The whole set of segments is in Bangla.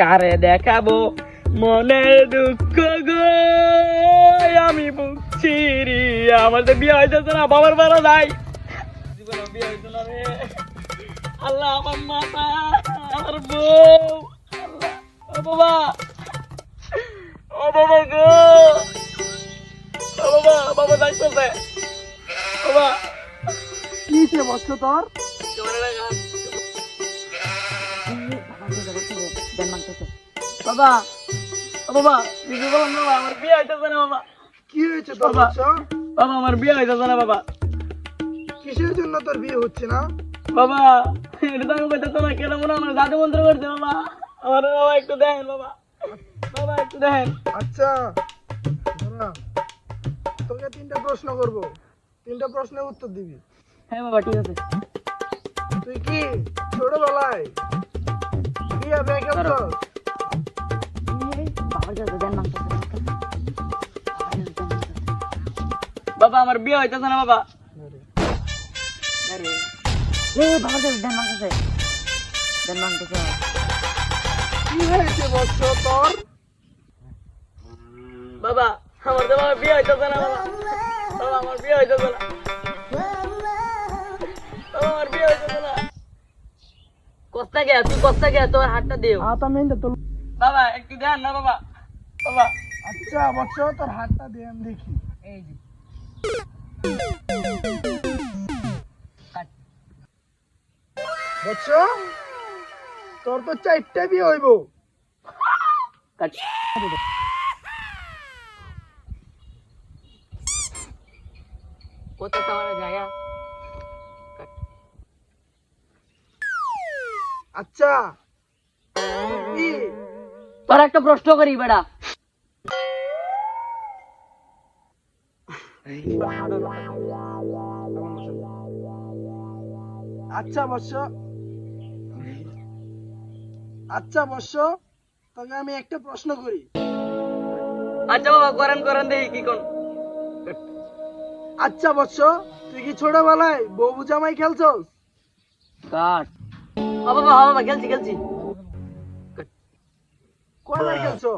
কারে দেখাবো মনের দুঃখ গো? আমি বুঝছি রে আমার তো বিয়ে হইতেছে না বাবার বাড়া নাই। জীবনে বিয়ে হইতো না রে আল্লাহ আমার মাতা আমার বউ ও বাবা। ও বাবা গো। ও বাবা বাবা যাইতেছে। বাবা। কি সে বচ্চ তোর? তোমার লাগা বাবা ও বাবা কিছু বললাম না বাবা আমার বিয়ে হইতেছে না বাবা। কি হয়েছে তোর বাবা। বচ্চ? বাবা আমার বিয়ে হইতেছে না বাবা। কিসের জন্য তোর বিয়ে হচ্ছে না? বাবা এটা তো আমি কইতেছে না কেন মনে হয় আমার জাদু মন্ত্র করছে বাবা? আমার বাবা একটু দেখেন বাবা। বাবা একটু দেখেন। আচ্ছা দাঁড়া। তোকে তিনটা প্রশ্ন করব। তিনটা প্রশ্নের উত্তর দিবি। হ্যাঁ বাবা ঠিক আছে। তুই কি ছোটবেলায় হয়ে খেলছস বাবা আমার বিয়ে হইতেছে না বাবা। বাবা আমার বিয়ে হইতেছে না বাবা। বাবা আমার বিয়ে হইতেছে না। কস্তা গে তুই কস্তা গে তোর হাতটা দিও হাত আমি এনে তোর বাবা একটু দেন না বাবা। বাবা। আচ্ছা বচ্চ তোর হাতটা দে আমি দেখি। এই যে। বচ্চ তোর তো চারটা বিয়ে হইব। কাট। কোথায় তোমার জায়গা আচ্ছা। তোর একটা প্রশ্ন করি বেড়া। আচ্ছা বর্ষ আচ্ছা বর্ষ তোকে আমি একটা প্রশ্ন করি। আচ্ছা বাবা করেন করেন দেখি কি কোন। আচ্ছা বর্ষ তুই কি ছোটবেলায় বউ জামাই খেলছস? কাট ও বাবা ও বাবা খেলছি খেলছি কয়বার খেলছো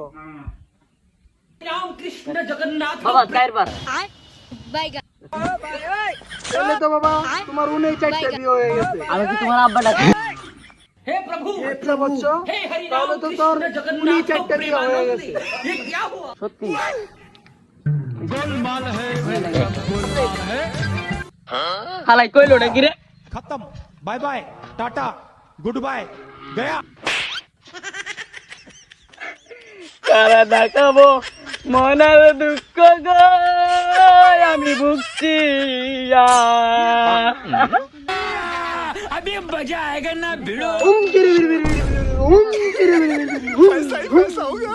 বাবা চারবার তাহলে তো বাবা তোমার উনিশ চারটা বিয়ে হয়ে গেছে আমি কি তোমার আব্বা ডাকি আচ্ছা বর্ষ তাহলে তো তোর উনিশ চারটা বিয়ে হয়ে গেছে সত্যি হালাই কইলো নাকি রে खत्म bye bye tata good bye गया কারা দেখাবো মনের দুঃখ গো আমি ভুগছি উম কিরি বিরি বিরি বিরি